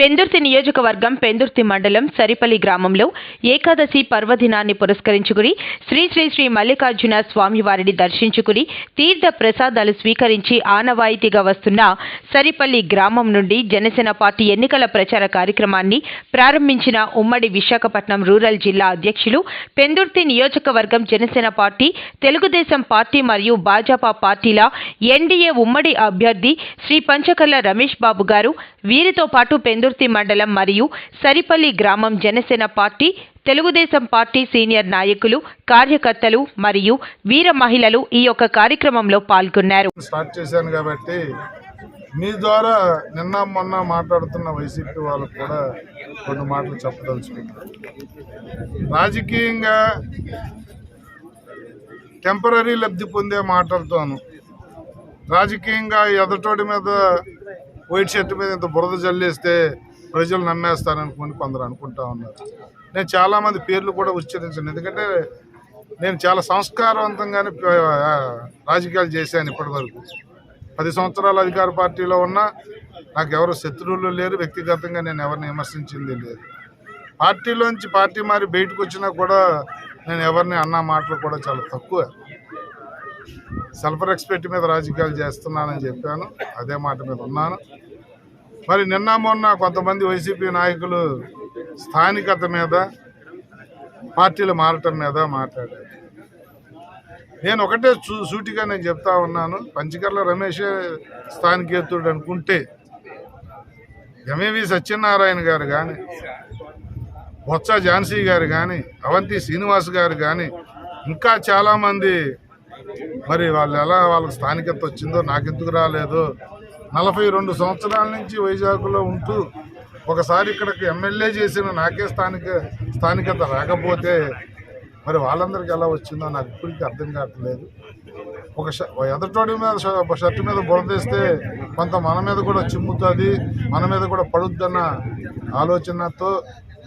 పెందుర్తి నియోజకవర్గం పెందుర్తి మండలం సరిపల్లి గ్రామంలో ఏకాదశి పర్వదినాన్ని పురస్కరించుకుని శ్రీ శ్రీ శ్రీ మల్లికార్జున స్వామివారిని దర్శించుకుని తీర్థ ప్రసాదాలు స్వీకరించి ఆనవాయితీగా వస్తున్న సరిపల్లి గ్రామం నుండి జనసేన పార్టీ ఎన్నికల ప్రచార కార్యక్రమాన్ని ప్రారంభించిన ఉమ్మడి విశాఖపట్నం రూరల్ జిల్లా అధ్యక్షులు పెందుర్తి నియోజకవర్గం జనసేన పార్టీ తెలుగుదేశం పార్టీ మరియు భాజపా పార్టీల ఎన్డీఏ ఉమ్మడి అభ్యర్థి శ్రీ పంచకర్ల రమేష్ బాబు గారు. వీరితో పాటు పెందుర్తి మండలం మరియు సరిపల్లి గ్రామం Janasena party Telugu Desam party senior నాయకులు కార్యకర్తలు మరియు వీర మహిళలు ఈ యొక్క కార్యక్రమంలో పాల్గొన్నారు. స్టార్ట్ చేశాను కాబట్టి మీ ద్వారా నిన్న మొన్న మాట్లాడుతున్న వైసీపీ వాళ్ళకు కూడా కొన్ని మాటలు చెప్పదలుచుకున్నాను. రాజకీయంగా టెంపరీ లబ్ధి పొందే మాటలతోను రాజకీయంగా ఎదటోడి మీద వైట్ షర్ట్ మీద ఇంత బురద జల్లేస్తే ప్రజలు నమ్మేస్తారనుకుని కొందరు అనుకుంటా ఉన్నారు. నేను చాలామంది పేర్లు కూడా ఉచ్చరించాను. ఎందుకంటే నేను చాలా సంస్కారవంతంగానే రాజకీయాలు చేశాను ఇప్పటి వరకు. పది సంవత్సరాలు అధికార పార్టీలో ఉన్నా నాకు ఎవరు శత్రువులు లేరు వ్యక్తిగతంగా నేను ఎవరిని విమర్శించింది లేదు. పార్టీలోంచి పార్టీ మారి బయటకు వచ్చినా కూడా నేను ఎవరిని అన్న మాటలు కూడా చాలా తక్కువ. సెల్ఫ్ రెస్పెక్ట్ మీద రాజకీయాలు చేస్తున్నానని చెప్పాను. అదే మాట మీద ఉన్నాను. మరి నిన్న మొన్న కొంతమంది వైసీపీ నాయకులు స్థానికత మీద పార్టీలు మారటం మీద మాట్లాడారు. నేను ఒకటే సూటిగా నేను చెప్తా ఉన్నాను. పంచకర్ల రమేషే స్థానికేతుడు అనుకుంటే ఎంఏవి సత్యనారాయణ గారు కానీ బొత్స ఝాన్సీ గారు కానీ అవంతి శ్రీనివాస్ గారు కానీ ఇంకా చాలామంది మరి వాళ్ళు ఎలా వాళ్ళకి స్థానికత వచ్చిందో నాకెందుకు రాలేదు? నలభై రెండు సంవత్సరాల నుంచి వైజాగ్లో ఉంటూ ఒకసారి ఇక్కడికి ఎమ్మెల్యే చేసిన నాకే స్థానిక స్థానికత రాకపోతే మరి వాళ్ళందరికీ ఎలా వచ్చిందో నాకు ఇప్పటికీ అర్థం కావట్లేదు. ఒక ఎదటోడి మీద షర్ట్ మీద బురదేస్తే కొంత మన మీద కూడా చిమ్ముతుంది మన మీద కూడా పడుద్దన్న ఆలోచనతో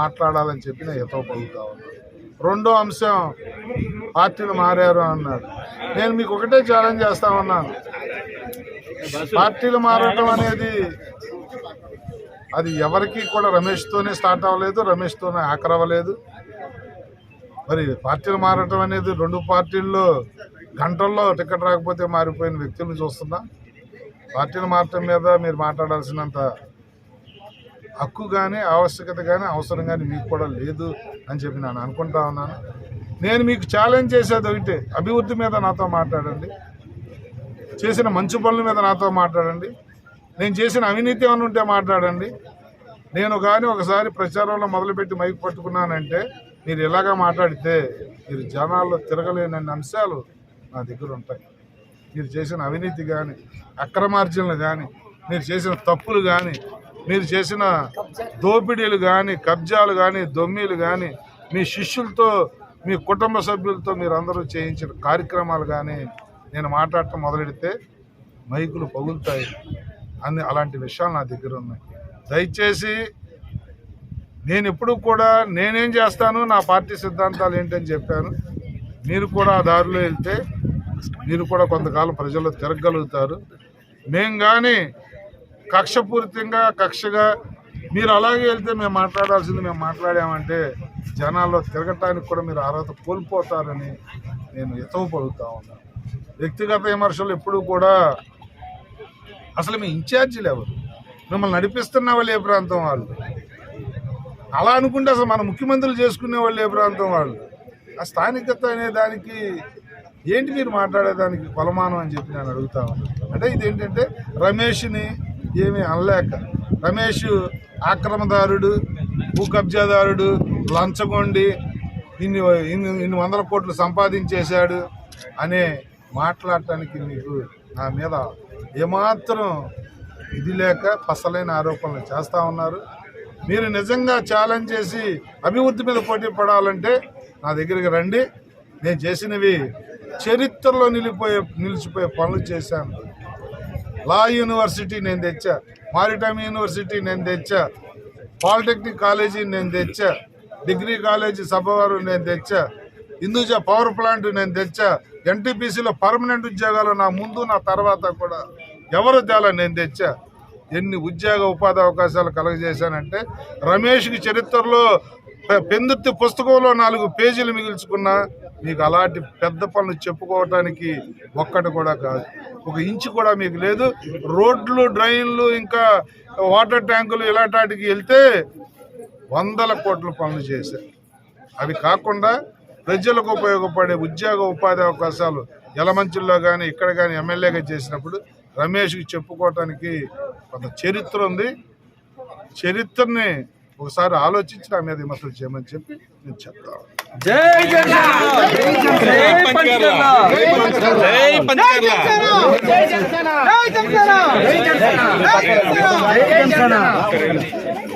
మాట్లాడాలని చెప్పి నేను ఎతో పలుకుతా ఉన్నాను రెండో అంశం పార్టీలు మారారు అన్నారు నేను మీకు ఒకటే ఛాలెంజ్ చేస్తా ఉన్నాను. పార్టీలు మారటం అనేది అది ఎవరికి కూడా రమేష్తోనే స్టార్ట్ అవ్వలేదు రమేష్తోనే ఆఖరవ్వలేదు మరి పార్టీలు మారటం అనేది రెండు పార్టీల్లో గంటల్లో టికెట్ రాకపోతే మారిపోయిన వ్యక్తులను చూస్తున్నా. పార్టీలు మారటం మీద మీరు మాట్లాడాల్సినంత హక్కు కానీ ఆవశ్యకత కానీ అవసరం కానీ మీకు కూడా లేదు అని చెప్పి నేను అనుకుంటా ఉన్నాను. నేను మీకు ఛాలెంజ్ చేసేది ఒకటి అభివృద్ధి మీద నాతో మాట్లాడండి. చేసిన మంచి పనుల మీద నాతో మాట్లాడండి. నేను చేసిన అవినీతి ఏమైనా ఉంటే మాట్లాడండి. నేను కానీ ఒకసారి ప్రచారంలో మొదలుపెట్టి మైక్ పట్టుకున్నానంటే మీరు ఇలాగా మాట్లాడితే మీరు జనాల్లో తిరగలేనన్ని అంశాలు నా దగ్గర ఉంటాయి. మీరు చేసిన అవినీతి కానీ అక్రమార్జనలు కానీ మీరు చేసిన తప్పులు కానీ మీరు చేసిన దోపిడీలు కానీ కబ్జాలు కానీ దొమ్మీలు కానీ మీ శిష్యులతో మీ కుటుంబ సభ్యులతో మీరు అందరూ చేయించిన కార్యక్రమాలు కానీ నేను మాట్లాడటం మొదలెడితే మైకులు పగులుతాయి అని అలాంటి విషయాలు నా దగ్గర ఉన్నాయి. దయచేసి నేను ఎప్పుడు కూడా నేనేం చేస్తాను నా పార్టీ సిద్ధాంతాలు ఏంటని చెప్పాను. మీరు కూడా ఆ దారిలో వెళ్తే మీరు కూడా కొంతకాలం ప్రజల్లో తిరగలుగుతారు. మేము కానీ కక్షపూరితంగా కక్షగా మీరు అలాగే వెళ్తే మేము మాట్లాడాల్సింది మేము మాట్లాడామంటే జనాల్లో తిరగటానికి కూడా మీరు అర్హత కోల్పోతారని నేను ఎతవు పలుకుతా ఉన్నాను. వ్యక్తిగత విమర్శలు ఎప్పుడూ కూడా అసలు మీ ఇన్ఛార్జీలు ఎవరు? మిమ్మల్ని నడిపిస్తున్న వాళ్ళు ఏ ప్రాంతం వాళ్ళు? అలా అనుకుంటే అసలు మన ముఖ్యమంత్రులు చేసుకునే వాళ్ళు ఏ ప్రాంతం వాళ్ళు? ఆ స్థానికత అనే దానికి ఏంటి మీరు మాట్లాడేదానికి కొలమానం అని చెప్పి నేను అడుగుతా ఉన్నాను అంటే ఇదేంటంటే రమేష్ని ఏమీ అనలేక రమేష్ ఆక్రమదారుడు భూ కబ్జాదారుడు లంచగొండి ఇన్ని ఇన్ని వందల కోట్లు సంపాదించేశాడు అనే మాట్లాడటానికి మీకు నా మీద ఏమాత్రం ఇది లేక పసలైన ఆరోపణలు చేస్తూ ఉన్నారు. మీరు నిజంగా ఛాలెంజ్ చేసి అభివృద్ధి మీద పోటీ పడాలంటే నా దగ్గరికి రండి. నేను చేసినవి చరిత్రలో నిలిపోయే నిలిచిపోయే పనులు చేశాను. లా యూనివర్సిటీ నేను తెచ్చా. మారిటైమ్ యూనివర్సిటీ నేను తెచ్చా. పాలిటెక్నిక్ కాలేజీ నేను తెచ్చా. డిగ్రీ కాలేజీ సభవారు నేను తెచ్చా. హిందూజా పవర్ ప్లాంట్ నేను తెచ్చా. ఎన్టీపీసీలో పర్మనెంట్ ఉద్యోగాలు నా ముందు నా తర్వాత కూడా ఎవరు తేలా నేను తెచ్చా. ఎన్ని ఉద్యోగ ఉపాధి అవకాశాలు కలగజేశానంటే రమేష్కి చరిత్రలో పె- పెందుర్తి పుస్తకంలో నాలుగు పేజీలు మిగిల్చుకున్నా మీకు అలాంటి పెద్ద పనులు చెప్పుకోవటానికి ఒక్కటి కూడా కాదు. ఒక ఇంచు కూడా మీకు లేదు. రోడ్లు డ్రైన్లు ఇంకా వాటర్ ట్యాంకులు ఇలాంటి వాటికి వెళ్తే వందల కోట్ల పనులు చేశారు. అవి కాకుండా ప్రజలకు ఉపయోగపడే ఉద్యోగ ఉపాధి అవకాశాలు యలమంచిల్లో కానీ ఇక్కడ కానీ ఎమ్మెల్యేగా చేసినప్పుడు రమేష్కి చెప్పుకోవటానికి కొంత చరిత్ర ఉంది. చరిత్రని ఒకసారి ఆలోచించి నా మీద విమర్శలు చేయమని చెప్పి నేను చెప్తాను జై జనసేన!